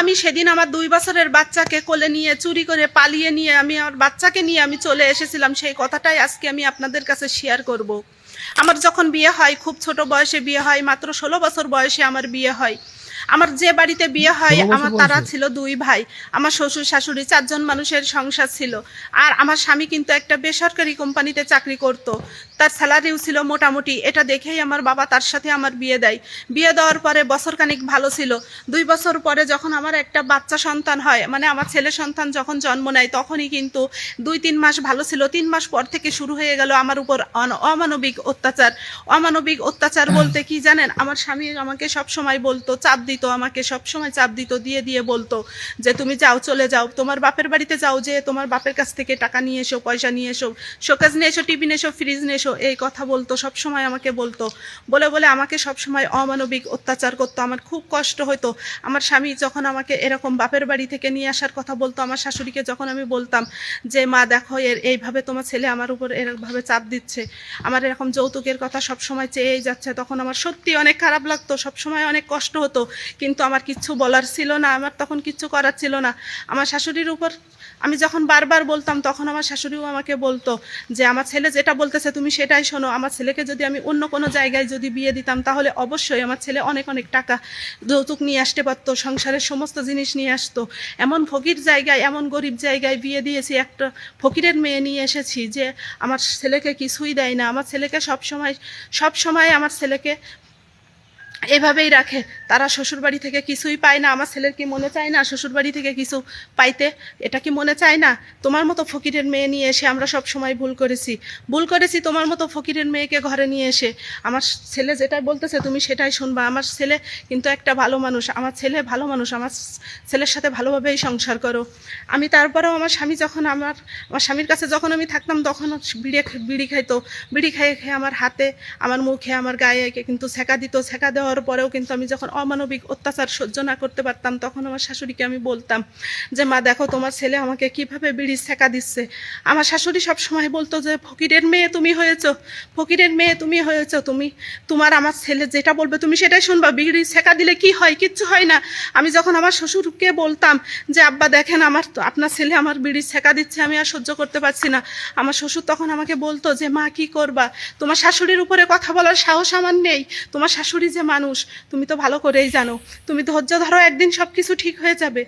আমি সেদিন আমার দুই বছরের বাচ্চাকে কোলে নিয়ে, চুরি করে পালিয়ে নিয়ে আমি আমার বাচ্চাকে নিয়ে আমি চলে এসেছিলাম, সেই কথাটাই আজকে আমি আপনাদের কাছে শেয়ার করব। আমার যখন বিয়ে হয়, খুব ছোট বয়সে বিয়ে হয়, মাত্র ষোলো বছর বয়সে আমার বিয়ে হয়। আমার যে বাড়িতে বিয়ে হয় আমার তারা ছিল দুই ভাই আমার শ্বশুর শাশুড়ি চারজন মানুষের সংসার ছিল। আর আমার স্বামী কিন্তু একটা বেসরকারি কোম্পানিতে চাকরি করত। তার স্যালারিও ছিল মোটামুটি এটা দেখেই আমার বাবা তার সাথে আমার বিয়ে দেয়। বিয়ে দেওয়ার পরে বছরখানিক ভালো ছিল। দুই বছর পরে যখন আমার একটা বাচ্চা সন্তান হয় মানে আমার ছেলে সন্তান যখন জন্ম নেয় তখনই কিন্তু দুই তিন মাস ভালো ছিল। তিন মাস পর থেকে শুরু হয়ে গেল আমার উপর অন- অমানবিক অত্যাচার। অমানবিক অত্যাচার বলতে কি জানেন? আমার স্বামী আমাকে সব সময় বলতো চাপ দিত আমাকে সব সময় চাপ দিত, দিয়ে দিয়ে বলতো যে, তুমি যাও, চলে যাও। তোমার বাপের বাড়িতে যাও, যে, তোমার বাপের কাছ থেকে টাকা নিয়ে এসো, পয়সা নিয়ে এসো শোকেজ নিয়ে এসো, টিভি নিয়ে এসো, ফ্রিজ নিয়ে এসো। এই কথা বলতো সব সময় আমাকে বলতো। বলে বলে আমাকে সব সময় অমানবিক অত্যাচার করতো। আমার খুব কষ্ট হতো আমার স্বামী যখন আমাকে এরকম বাপের বাড়ি থেকে নিয়ে আসার কথা বলতো, আমার শাশুড়িকে যখন আমি বলতাম যে, মা, দেখো, এর, এইভাবে তোমার ছেলে আমার উপর এরকমভাবে চাপ দিচ্ছে। আমার এরকম যৌতুকের কথা সব সময় চেয়েই যাচ্ছে। তখন আমার সত্যি অনেক খারাপ লাগতো সব সময় অনেক কষ্ট হতো। কিন্তু আমার কিচ্ছু বলার ছিল না, আমার তখন কিচ্ছু করার ছিল না। আমার শাশুড়ির উপর আমি যখন বারবার বলতাম, তখন আমার শাশুড়িও আমাকে বলতো যে, আমার ছেলে যেটা বলতেছে তুমি সেটাই শোনো। আমার ছেলেকে যদি আমি অন্য কোনো জায়গায় যদি বিয়ে দিতাম, তাহলে অবশ্যই আমার ছেলে অনেক অনেক টাকা যৌতুক নিয়ে আসতে পারতো, সংসারের সমস্ত জিনিস নিয়ে আসতো। এমন ফকির জায়গায়, এমন গরিব জায়গায় বিয়ে দিয়েছি, একটা ফকিরের মেয়ে নিয়ে এসেছি যে, আমার ছেলেকে কিছুই দেয় না। আমার ছেলেকে সব সময় সব সময় আমার ছেলেকে এভাবেই রাখে। তারা শ্বশুরবাড়ি থেকে কিছুই পায় না, আমার ছেলের কি মনে চায় না শ্বশুরবাড়ি থেকে কিছু পাইতে? এটা কি মনে চায় না? তোমার মতো ফকিরের মেয়ে নিয়ে এসে আমরা সব সময় ভুল করেছি। ভুল করেছি তোমার মতো ফকিরের মেয়েকে ঘরে নিয়ে এসে। আমার ছেলে যেটা বলতেছে তুমি সেটাই শুনবা। আমার ছেলে কিন্তু একটা ভালো মানুষ। আমার ছেলে ভালো মানুষ। আমার ছেলের সাথে ভালোভাবেই সংসার করো। আমি তারপরেও আমার স্বামী যখন আমার আমার স্বামীর কাছে যখন আমি থাকতাম তখন বিড়ি বিড়ি খাইতো। বিড়ি খেয়ে খেয়ে আমার হাতে, আমার মুখে, আমার গায়ে কিন্তু ছেঁকা দিত। ছেঁকা দেওয়ার পরেও কিন্তু আমি যখন অমানবিক অত্যাচার সহ্য না করতে পারতাম, তখন আমার শাশুড়িকে আমি বলতাম যে, মা, দেখো, তোমার ছেলে আমাকে কীভাবে বিড়ি ছেঁকা দিচ্ছে। আমার শাশুড়ি সব সময় বলতো যে, ফকিরের মেয়ে তুমি হয়েছো, ফকিরের মেয়ে তুমি হয়েছো, তুমি, তোমার আমার ছেলে যেটা বলবে তুমি সেটাই শুনবা। বিড়ি ছেঁকা দিলে কি হয়? কিচ্ছু হয় না। আমি যখন আমার শ্বশুরকে বলতাম যে, আব্বা, দেখেন, আমার আপনার ছেলে আমার বিড়ি ছেঁকা দিচ্ছে, আমি আর সহ্য করতে পারছি না। আমার শ্বশুর তখন আমাকে বলতো যে, মা, কি করবা? তোমার শাশুড়ির উপরে কথা বলার সাহস আমার নেই। তোমার শাশুড়ি যে মানুষ, তুমি তো ভালো করেই জানো। তুমি ধৈর্য ধরো, একদিন সব কিছু ঠিক হয়ে যাবে।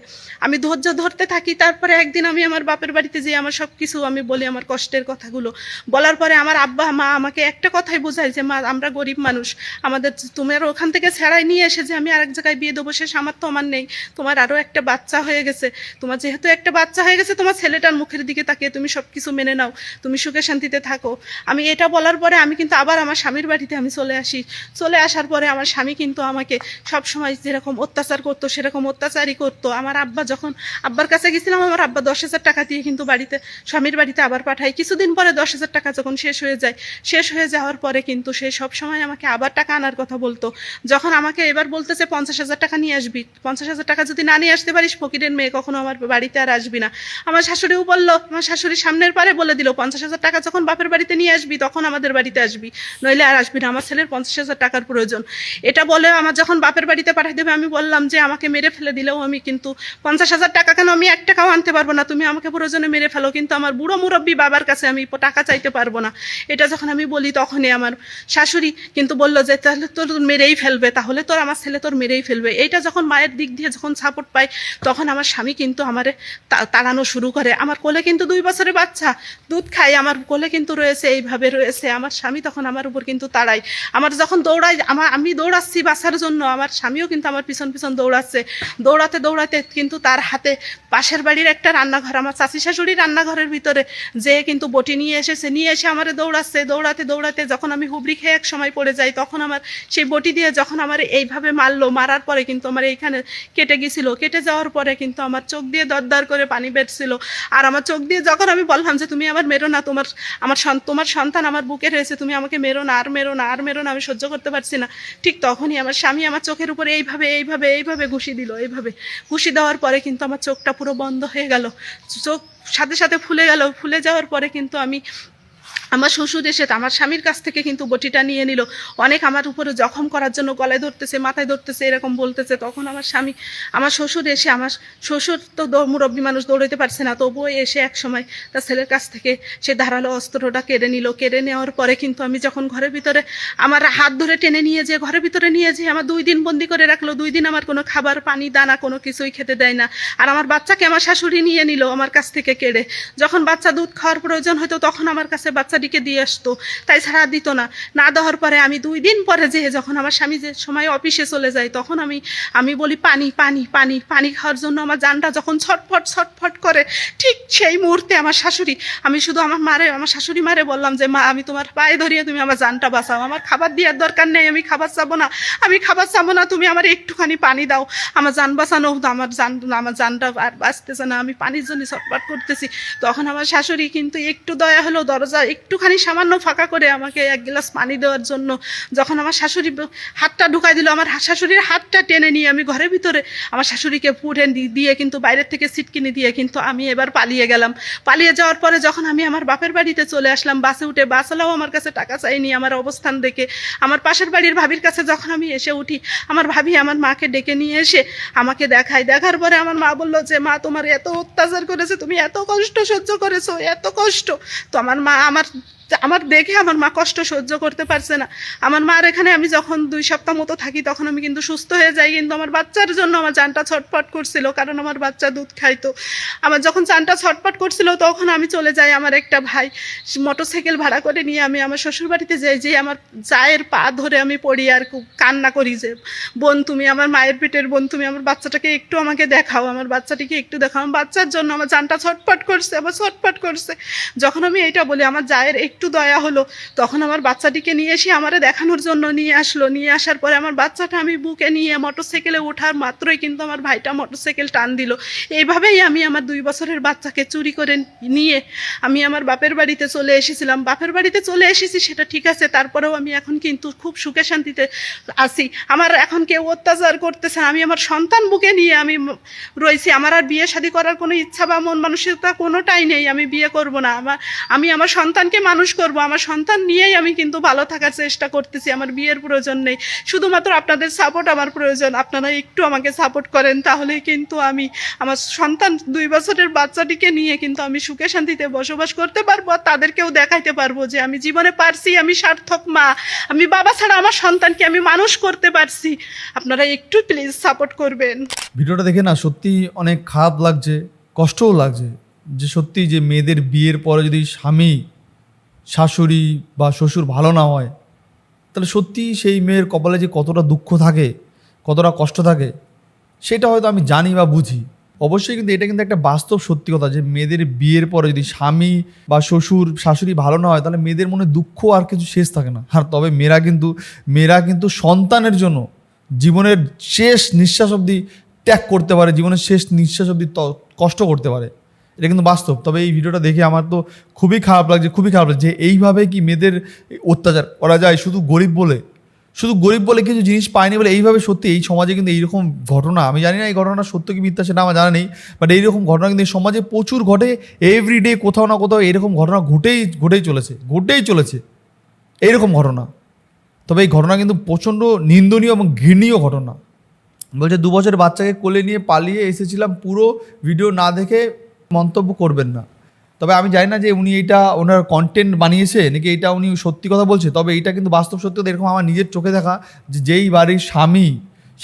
আমি ধৈর্য ধরতে থাকি, তারপরে একদিন আমি আমার বাপের বাড়িতে যেয়ে আমার সব কিছু আমি বলি আমার কষ্টের কথাগুলো। বলার পরে আমার আব্বা, মা আমাকে একটা কথাই বোঝায় যে, মা, আমরা গরিব মানুষ। আমাদের তোমার ওখান থেকে ছাড়াই নিয়ে এসে যে, আমি আরেক জায়গায় বিয়ে দেবো, সে সামর্থ্য আমার নেই। তোমার আরও একটা বাচ্চা হয়ে গেছে। তোমার যেহেতু একটা বাচ্চা হয়ে গেছে, তোমার ছেলেটার মুখের দিকে তাকিয়ে তুমি সব কিছু মেনে নাও। তুমি সুখে শান্তিতে থাকো। আমি এটা বলার পরে আমি কিন্তু আবার আমার স্বামীর বাড়িতে আমি চলে আসি। চলে আসার পরে আমার স্বামী কিন্তু আমাকে সব সময় যেরকম অত্যাচার করতো, সেরকম অত্যাচারই করতো। আমার আব্বা যখন, আব্বার কাছে গেছিলাম, আমার আব্বা দশ হাজার টাকা দিয়ে কিন্তু বাড়িতে, স্বামীর বাড়িতে আবার পাঠাই কিছুদিন পরে দশ হাজার টাকা যখন শেষ হয়ে যায়, শেষ হয়ে যাওয়ার পরে কিন্তু সে সব সময় আমাকে আবার টাকা আনার কথা বলতো। যখন আমাকে এবার বলতেছে, পঞ্চাশ হাজার টাকা নিয়ে আসবি। পঞ্চাশ হাজার টাকা যদি না নিয়ে আসতে পারিস, ফকিরের মেয়ে কখনো আমার বাড়িতে আর আসবি না। আমার শাশুড়িও বলল, আমার শাশুড়ি সামনের পারে বলে দিল, পঞ্চাশ হাজার টাকা যখন বাপের বাড়িতে নিয়ে আসবি, তখন আমাদের বাড়িতে আসবি। নইলে আর আসবি না, আমার ছেলের পঞ্চাশ হাজার টাকার প্রয়োজন। এটা বলে আমার যখন বাপের বাড়িতে পাঠিয়ে দেবে, আমি বললাম যে আমাকে মেরে ফেলে দিলেও আমি কিন্তু পঞ্চাশ হাজার টাকা কেন আমি এক টাকাও আনতে পারব না, তুমি আমাকে প্রয়োজনে মেরে ফেলো, কিন্তু আমার বুড়ো মুরব্বী বাবার কাছে আমি টাকা চাইতে পারব না। এটা যখন আমি বলি তখনই আমার শাশুড়ি কিন্তু বলল যে, তাহলে তোর মেরেই ফেলবে, তাহলে তোর আমার ছেলে তোর মেরেই ফেলবে। এইটা যখন মায়ের দিক দিয়ে যখন সাপোর্ট পাই তখন আমার স্বামী কিন্তু আমারে তাড়ানো শুরু করে। আমার কোলে কিন্তু দুই বছরের বাচ্চা, দুধ খায়, আমার কোলে কিন্তু রয়েছে, এইভাবে রয়েছে। আমার স্বামী তখন আমার উপর কিন্তু তাড়ায়। আমার যখন দৌড়াই আমার আমি দৌড়াচ্ছি বাঁচার জন্য, আমার স্বামীও কিন্তু আমার পিছন পিছন দৌড়াচ্ছে। দৌড়াতে দৌড়াতে কিন্তু তার হাতে পাশের বাড়ির একটা রান্নাঘর, আমার চাচি শাশুড়ি রান্নাঘরের ভিতরে যে কিন্তু বটি নিয়ে এসেছে নিয়ে এসে আমার দৌড়াচ্ছে। দৌড়াতে দৌড়াতে যখন আমি হুবড়ি খেয়ে এক সময় পড়ে যাই, তখন আমার সেই বটি দিয়ে যখন আমার এইভাবে মারলো, মারার পরে কিন্তু আমার এইখানে কেটে গেছিল কেটে যাওয়ার পরে কিন্তু আমার চোখ দিয়ে দরদর করে পানি বেরছিল। আর আমার চোখ দিয়ে যখন আমি বললাম যে, তুমি আমার মেরো না, তোমার, আমার তোমার সন্তান আমার বুকে রয়েছে, তুমি আমাকে মেরো না, আর মেরো না, আর মেরো না, আমি সহ্য করতে পারছি না। ঠিক তখনই আমার স্বামী আমার চোখের উপরে এইভাবে এইভাবে এইভাবে ঘুষি দিল, এইভাবে। ঘুষি দেওয়ার পরে কিন্তু আমার চোখটা পুরো বন্ধ হয়ে গেল। চোখ সাথে সাথে ফুলে গেল। ফুলে যাওয়ার পরে কিন্তু আমি আমার শ্বশুর এসে আমার স্বামীর কাছ থেকে কিন্তু বটিটা নিয়ে নিল। অনেক আমার উপরে জখম করার জন্য গলায় ধরতেছে, মাথায় ধরতেছে, এরকম বলতেছে। তখন আমার স্বামী, আমার শ্বশুর এসে, আমার শ্বশুর তো মুরব্বী মানুষ দৌড়াতে পারছে না, তবুও এসে এক সময় তার ছেলের কাছ থেকে সে ধারালো অস্ত্রটা কেড়ে নিল। কেড়ে নেওয়ার পরে কিন্তু আমি যখন ঘরের ভিতরে আমার হাত ধরে টেনে নিয়ে যে ঘরের ভিতরে নিয়ে যে আমার দুই দিন বন্দি করে রাখল, দুই দিন আমার কোনো খাবার, পানি, দানা কোনো কিছুই খেতে দেয় না। আর আমার বাচ্চাকে আমার শাশুড়ি নিয়ে নিল আমার কাছ থেকে কেড়ে। যখন বাচ্চা দুধ খাওয়ার প্রয়োজন হতো তখন আমার কাছে বাচ্চাটিকে দিয়ে আসতো, তাই ছাড়া দিত না। না দেওয়ার পরে আমি দুই দিন পরে যে যখন আমার স্বামী যে সময় অফিসে চলে যায়, তখন আমি আমি বলি, পানি পানি পানি পানি খাওয়ার জন্য আমার জানটা যখন ছটফট ছটফট করে, ঠিক সেই মুহূর্তে আমার শাশুড়ি, আমি শুধু আমার মারে, আমার শাশুড়ি মারে বললাম যে, মা, আমি তোমার পায়ে ধরিয়ে তুমি আমার জানটা বাঁচাও। আমার খাবার দেওয়ার দরকার নেই, আমি খাবার চাবো না, আমি খাবার চাবো না, তুমি আমার একটুখানি পানি দাও। আমার জান বাঁচানো আমার জান, আমার জানটা আর বাঁচতেছে না, আমি পানির জন্য ছটফট করতেছি। তখন আমার শাশুড়ি কিন্তু একটু দয়া হলো দরজা একটুখানি সামান্য ফাঁকা করে আমাকে এক গ্লাস পানি দেওয়ার জন্য যখন আমার শাশুড়ি হাতটা ঢুকাই দিল, আমার শাশুড়ির হাতটা টেনে নিয়ে আমি ঘরের ভিতরে আমার শাশুড়িকে দি- দিয়ে কিন্তু বাইরের থেকে সিটকিনি দিয়ে কিন্তু আমি এবার পালিয়ে গেলাম। পালিয়ে যাওয়ার পরে যখন আমি আমার বাপের বাড়িতে চলে আসলাম, বাসে উঠে বাসওয়ালাও আমার কাছে টাকা চাইনি আমার অবস্থান দেখে। আমার পাশের বাড়ির ভাবির কাছে যখন আমি এসে উঠি, আমার ভাবি আমার মাকে ডেকে নিয়ে এসে আমাকে দেখায়। দেখার পরে আমার মা বলল যে, মা, তোমার এত অত্যাচার করেছে, তুমি এত কষ্ট সহ্য করেছ, এত কষ্ট। তো আমার মা আমার আমার দেখে আমার মা কষ্ট সহ্য করতে পারছে না। আমার মার এখানে আমি যখন দুই সপ্তাহ মতো থাকি তখন আমি কিন্তু সুস্থ হয়ে যাই, কিন্তু আমার বাচ্চার জন্য আমার জানটা ছটফট করছিল, কারণ আমার বাচ্চা দুধ খাইতো। আমার যখন জানটা ছটফট করছিল তখন আমি চলে যাই আমার একটা ভাই মোটরসাইকেল ভাড়া করে নিয়ে আমি আমার শ্বশুর বাড়িতে যাই যে আমার চায়ের পা ধরে আমি পড়ি আর কান্না করি যে, বোন তুমি আমার মায়ের পেটের বোন, তুমি আমার বাচ্চাটাকে একটু আমাকে দেখাও, আমার বাচ্চাটিকে একটু দেখাও, আমার বাচ্চার জন্য আমার জানটা ছটফট করছে আমার ছটফট করছে। যখন আমি এইটা বলি, আমার জায়ের একটু দয়া হলো। তখন আমার বাচ্চাটিকে নিয়ে এসে আমারে দেখানোর জন্য নিয়ে আসলো। নিয়ে আসার পরে আমার বাচ্চাটা আমি বুকে নিয়ে মোটরসাইকেলে ওঠার মাত্রই কিন্তু আমার ভাইটা মোটরসাইকেল টান দিল। এইভাবেই আমি আমার দুই বছরের বাচ্চাকে চুরি করে নিয়ে আমি আমার বাপের বাড়িতে চলে এসেছিলাম। বাপের বাড়িতে চলে এসেছি, সেটা ঠিক আছে। তারপরেও আমি এখন কিন্তু খুব সুখে শান্তিতে আছি। আমার এখন কেউ অত্যাচার করতেছে। আমি আমার সন্তান বুকে নিয়ে আমি রয়েছি। আমার আর বিয়ে শাদী করার কোনো ইচ্ছা বা মন মানসিকতা কোনোটাই নেই। আমি বিয়ে করব না। আমার, আমি আমার সন্তানকে মানুষ করব, আমার সন্তান নিয়েই আমি কিন্তু ভালো থাকার চেষ্টা করতেছি, আমার বিয়ের প্রয়োজন নেই। শুধুমাত্র আপনাদের সাপোর্ট আমার প্রয়োজন, আপনারা একটু আমাকে সাপোর্ট করেন, তাহলেই কিন্তু আমি আমার সন্তান দুই বছরের বাচ্চাটিকে নিয়ে কিন্তু আমি সুখে শান্তিতে বসবাস করতে পারব, আর তাদেরকেও দেখাইতে পারব যে আমি জীবনে পারছি, আমি সার্থক মা, আমি বাবা ছাড়া আমার সন্তানকে আমি মানুষ করতে পারছি। আপনারা একটু প্লিজ সাপোর্ট করবেন। ভিডিওটা দেখে না, সত্যি অনেক খারাপ লাগছে, কষ্টও লাগছে যে সত্যি যে মেয়েদের বিয়ের পরে যদি স্বামী শাশুড়ি বা শ্বশুর ভালো না হয়, তাহলে সত্যি সেই মেয়ের কপালে যে কতটা দুঃখ থাকে, কতটা কষ্ট থাকে, সেটা হয়তো আমি জানি বা বুঝি। অবশ্যই কিন্তু এটা কিন্তু একটা বাস্তব সত্যি কথা যে মেয়েদের বিয়ের পরে যদি স্বামী বা শ্বশুর, শাশুড়ি ভালো না হয়, তাহলে মেয়েদের মনে দুঃখ আর কিছু শেষ থাকে না। আর তবে মেয়েরা কিন্তু মেয়েরা কিন্তু সন্তানের জন্য জীবনের শেষ নিঃশ্বাস অবধি ত্যাগ করতে পারে, জীবনের শেষ নিঃশ্বাস অবধি কষ্ট করতে পারে। এটা কিন্তু বাস্তব। তবে এই ভিডিওটা দেখে আমার তো খুবই খারাপ লাগছে, খুবই খারাপ লাগছে যে এইভাবে কি মেয়েদের অত্যাচার করা যায় শুধু গরিব বলে? শুধু গরিব বলে কিছু জিনিস পায়নি বলে এইভাবে সত্যি এই সমাজে কিন্তু এইরকম ঘটনা, আমি জানি না এই ঘটনা সত্য কি মিথ্যা সেটা আমার জানা নেই বাট এইরকম ঘটনা কিন্তু এই সমাজে প্রচুর ঘটে এভরিডে কোথাও না কোথাও এরকম ঘটনা ঘটেই ঘটেই চলেছে ঘটেই চলেছে, এইরকম ঘটনা। তবে এই ঘটনা কিন্তু প্রচণ্ড নিন্দনীয় এবং ঘৃণীয় ঘটনা। বলছে, দু বছরের বাচ্চাকে কোলে নিয়ে পালিয়ে এসেছিলাম পুরো ভিডিও না দেখে মন্তব্য করবেন না। তবে আমি জানি না যে উনি এটা ওনার কন্টেন্ট বানিয়েছে, নাকি এটা উনি সত্যি কথা বলছে। তবে এটা কিন্তু বাস্তব সত্যি এরকম আমার নিজের চোখে দেখা যে যেই বাড়ির স্বামী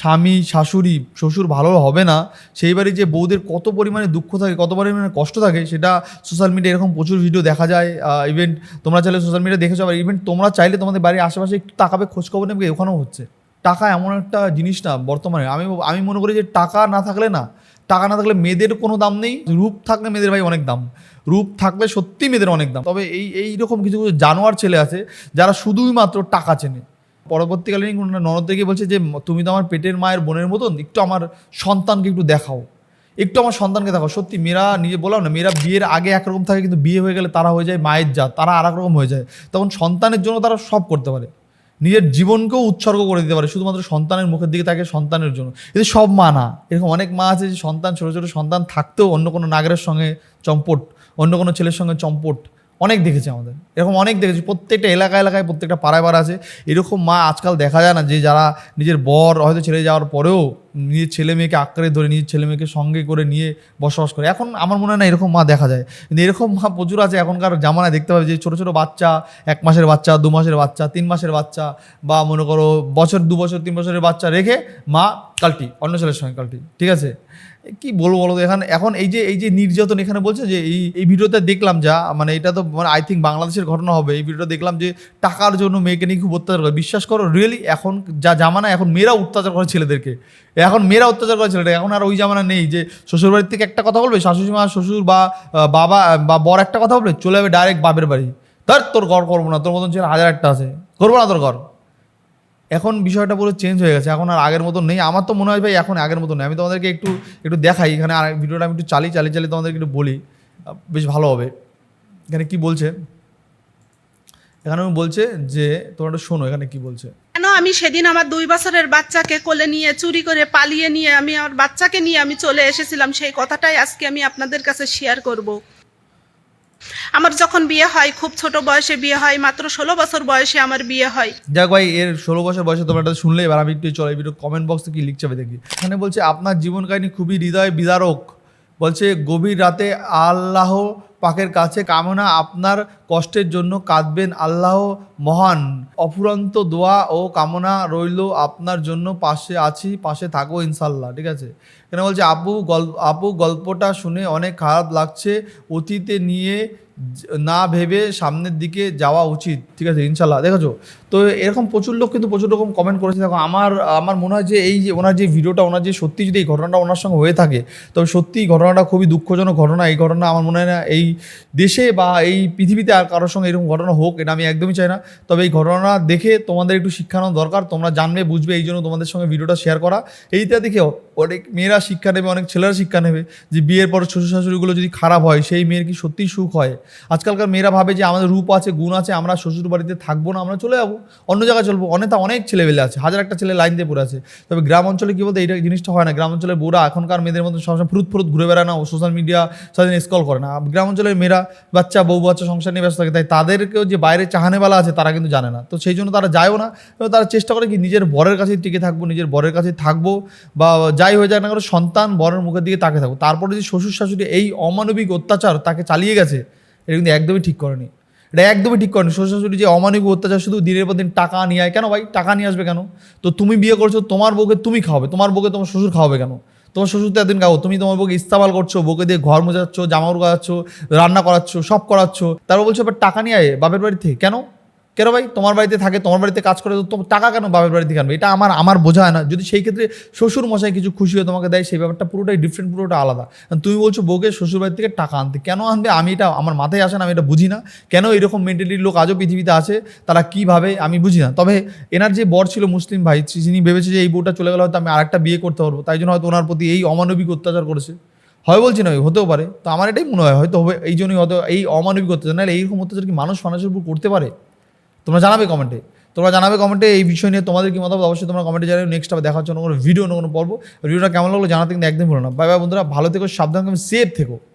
স্বামী, শাশুড়ি, শ্বশুর ভালো হবে না, সেই বাড়ির যে বউদের কত পরিমাণে দুঃখ থাকে, কত পরিমাণে কষ্ট থাকে, সেটা সোশ্যাল মিডিয়া এরকম প্রচুর ভিডিও দেখা যায়। ইভেন্ট তোমরা চাইলে সোশ্যাল মিডিয়া দেখেছ, আবার ইভেন্ট তোমরা চাইলে তোমাদের বাড়ির আশেপাশে একটু তাকাবে, খোঁজখবর নেবে, ওখানেও হচ্ছে। টাকা এমন একটা জিনিস না, বর্তমানে। আমি আমি মনে করি যে টাকা না থাকলে না টাকা না থাকলে মেয়েদের কোনো দাম নেই, রূপ থাকলে মেয়েদের ভাই অনেক দাম, রূপ থাকলে সত্যি মেয়েদের অনেক দাম। তবে এই এই রকম কিছু কিছু জানোয়ার ছেলে আছে যারা শুধুই মাত্র টাকা চেনে। পরবর্তীকালে ননদদেরকে বলছে যে, তুমি তো আমার পেটের মায়ের বোনের মতন, একটু আমার সন্তানকে একটু দেখাও। একটু আমার সন্তানকে দেখাও। সত্যি মেয়েরা, নিজে বললাম না, মেয়েরা বিয়ের আগে একরকম থাকে, কিন্তু বিয়ে হয়ে গেলে তারা হয়ে যায়, মায়ের জাত, তারা আর রকম হয়ে যায়। তখন সন্তানের জন্য তারা সব করতে পারে। নিজের জীবনকেও উৎসর্গ করে দিতে পারে, শুধুমাত্র সন্তানের মুখের দিকে থাকে সন্তানের জন্য। এদের সব মা না এরকম অনেক মা আছে যে সন্তান, ছোটো ছোটো সন্তান থাকতেও অন্য কোনো নাগরের সঙ্গে চম্পট, অন্য কোনো ছেলের সঙ্গে চম্পট অনেক দেখেছি আমাদের। এরকম অনেক দেখেছি। প্রত্যেকটা এলাকা, এলাকায় প্রত্যেকটা পাড়ায় পাড়া আছে। এরকম মা আজকাল দেখা যায় না যে যারা নিজের বর হয়তো ছেড়ে যাওয়ার পরেও নিজের ছেলে মেয়েকে আঁকড়ে ধরে, নিজের ছেলে মেয়েকে সঙ্গে করে নিয়ে বসবাস করে। এখন আমার মনে হয় না এরকম মা দেখা যায়। কিন্তু এরকম মা প্রচুর আছে। এখনকার জামানায় দেখতে পাবে যে ছোটো ছোটো বাচ্চা, এক মাসের বাচ্চা, দু মাসের বাচ্চা, তিন মাসের বাচ্চা বা মনে করো বছর, দু বছর, তিন বছরের বাচ্চা রেখে মা কালটি, অন্য ছেলের সঙ্গে কালটি। ঠিক আছে? কি বলব বলো এখানে, এখন এই যে এই যে নির্যাতন এখানে বলছে যে, এই এই ভিডিওতে দেখলাম যা মানে এটা তো মানে আই থিঙ্ক বাংলাদেশের ঘটনা হবে। এই ভিডিওটা দেখলাম যে, টাকার জন্য মেয়েকে নিয়ে খুব অত্যাচার করে। বিশ্বাস করো রিয়েলি এখন যা জামানা, এখন মেয়েরা অত্যাচার করে ছেলেদেরকে। এখন মেয়েরা অত্যাচার করে ছেলেটা এখন আর ওই জামানা নেই যে, শ্বশুরবাড়ির থেকে একটা কথা বলবে শাশুড়ি মা শ্বশুর বা বাবা বা বর একটা কথা বলবে, চলে যাবে ডাইরেক্ট বাপের বাড়ি। ধর তোর ঘর করব না, তোর মতন ছেলে হাজার একটা আছে। করব না তোর ঘর। এখন বিষয়টা পুরো চেঞ্জ হয়ে গেছে, এখন আর আগের মতো নেই। আমার তো মনে হয় ভাই, এখন আগের মতো নেই। আমি তোমাদেরকে একটু একটু দেখাই, এখানে আর ভিডিওটা আমি একটু চালিয়ে চালিয়ে চালিয়ে তোমাদেরকে একটু বলি। বেশ ভালো হবে। এখানে কি বলছে? এখানে বলছে যে, তোমরা একটু শোনো, এখানে কি বলছে? কেন আমি সেদিন আমার দুই বছরের বাচ্চাকে কোলে নিয়ে, চুরি করে পালিয়ে নিয়ে, আমি আমার বাচ্চাকে নিয়ে আমি চলে এসেছিলাম, সেই কথাটাই আজকে আমি আপনাদের কাছে শেয়ার করব। আমার যখন বিয়ে হয়, খুব ছোট বয়সে বিয়ে হয়, মাত্র ষোলো বছর বয়সে আমার বিয়ে হয়। যাক ভাই, এর ষোলো বছর বয়সে তোমরা এটা শুনলে, এবার আমি একটু চলে ভিডিও কমেন্ট বক্সে কি লিখছে আমি দেখি। এখানে বলছে, আপনার জীবন কাহিনী খুবই হৃদয় বিদারক। বলছে, গভীর রাতে আল্লাহ পাকের কাছে কামনা আপনার কষ্টের জন্য কাঁদবেন। আল্লাহ মহান, অফুরন্ত দোয়া ও কামনা রইল আপনার জন্য। পাশে আছি, পাশে থাকো ইনশাল্লাহ, ঠিক আছে? কেন বলছে আপু গল্প আপু গল্পটা শুনে অনেক খারাপ লাগছে। অতীতে নিয়ে না ভেবে সামনের দিকে যাওয়া উচিত, ঠিক আছে, ইনশাল্লাহ, দেখেছ? তো এরকম প্রচুর লোক কিন্তু প্রচুর রকম কমেন্ট করেছে। দেখো, আমার আমার মনে হয় যে এই যে, ওনার যে ভিডিওটা, ওনার যে সত্যি যদি এই ঘটনাটা ওনার সঙ্গে হয়ে থাকে, তবে সত্যি ঘটনাটা খুবই দুঃখজনক ঘটনা। এই ঘটনা আমার মনে হয় না এই দেশে বা এই পৃথিবীতে আর কারোর সঙ্গে এরকম ঘটনা হোক, এটা আমি একদমই চাই না। তবে এই ঘটনা দেখে তোমাদের একটু শিক্ষানো দরকার, তোমরা জানবে, বুঝবে এই জন্য তোমাদের সঙ্গে ভিডিওটা শেয়ার করা। এইটা দেখে অনেক মেয়েরা শিক্ষা নেবে, অনেক ছেলেরা শিক্ষা নেবে যে বিয়ের পর শ্বশুর শাশুড়িগুলো যদি খারাপ হয়, সেই মেয়ের কি সত্যিই সুখ হয়? আজকালকার মেয়েরা ভাবে যে আমাদের রূপ আছে, গুণ আছে, আমরা শ্বশুর বাড়িতে থাকব না, আমরা চলে যাব। অন্য জায়গায় চলবো। অনেকটা অনেক ছেলেবেলে আছে, হাজার একটা ছেলে লাইন দিয়ে পড়ে আছে। তবে গ্রাম অঞ্চলে কী বলতে, এইটা জিনিসটা হয় না। গ্রাম অঞ্চলের বউরা এখনকার মেয়েদের মতো সবসময় ফুরুত ফুরুত ঘুরে বেড়ায় না, ও সোশ্যাল মিডিয়া সারাদিন স্কল করে না। গ্রাম অঞ্চলের মেয়েরা বাচ্চা, বউ, বাচ্চা সংসার নিয়ে ব্যস্ত থাকে, তাই তাদেরকেও যে বাইরে চাহানেওয়ালা আছে, তারা কিন্তু জানে না। তো সেই জন্য তারা যায়ও না তারা চেষ্টা করে কি নিজের বরের কাছেই টিকে থাকব, নিজের বরের কাছে থাকব, বা যাই হয়ে যাক না করে সন্তান বরের মুখের দিকে তাকে থাকব তারপরে যদি শ্বশুর শাশুড়ি এই অমানবিক অত্যাচার তাকে চালিয়ে গেছে, এটা কিন্তু একদমই ঠিক করেনি। এটা একদমই ঠিক করেনি। শ্বশুর শাশুড়ি যে অমানবিক অত্যাচার, শুধু দিনের পর দিন টাকা নিয়ে আয়। কেন ভাই? টাকা নিয়ে আসবে কেন? তো তুমি বিয়ে করছ, তোমার বউকে তুমি খাওয়াবে। তোমার বউকে তোমার শ্বশুর খাওয়াবে কেন? তোমার শ্বশুর তো একদিন খাও তুমি তোমার বউকে ইস্তাবাল করছ, বউকে দিয়ে ঘর মোজাচ্ছ জামাউর গাচ্ছ রান্না করাচ্ছ, সব করাচ্ছ। তারপর বলছো, এবার টাকা নিয়ে আয়, বাপের বাড়ি থেকে। কেন? কেন ভাই? তোমার বাড়িতে থাকে, তোমার বাড়িতে কাজ করে, তো টাকা কেন বাপের বাড়িতে আনবে এটা আমার আমার বোঝা হয় না। যদি সেই ক্ষেত্রে শ্বশুর মশাই কিছু খুশি হয়ে তোমাকে দেয়, সেই ব্যাপারটা পুরোটাই ডিফারেন্ট পুরোটা আলাদা। তুমি বলছো বউকে শ্বশুর বাড়ি থেকে টাকা আনতে। কেন আনবে? আমি এটা, আমার মাথায় আসে না, আমি এটা বুঝি না। কেন এরকম মেন্টালিটির লোক আজও পৃথিবীতে আছে? তারা কীভাবে আমি বুঝি না। তবে এনার যে বর ছিল মুসলিম ভাই যিনি ভেবেছে যে এই বউটা চলে গেলে হয়তো আমি আরেকটা বিয়ে করতে পারব, তাই জন্য হয়তো ওনার প্রতি এই অমানবিক অত্যাচার করেছে। হয় বলছি না হতেও পারে। তো আমার এটাই মনে হয়, হয়তো হবে, এই জন্যই হয়তো এই অমানবিক অত্যাচার। নাহলে এইরকম অত্যাচার কি মানুষ মানুষের উপর করতে পারে? তোমরা জানাবে কমেন্টে তোমরা জানাবে কমেন্টে এই বিষয় নিয়ে তোমাদের কি মতামত? অবশ্যই তোমরা কমেন্টে জানাবে নেক্সট আবার দেখার জন্য কোনো ভিডিও কোনো পর্ব। ভিডিওটা কেমন লাগল জানাতে কিন্তু একদম ভুলো না। বাই বাই বন্ধুরা। ভালো থেকো, সাবধান সেফ থেকো।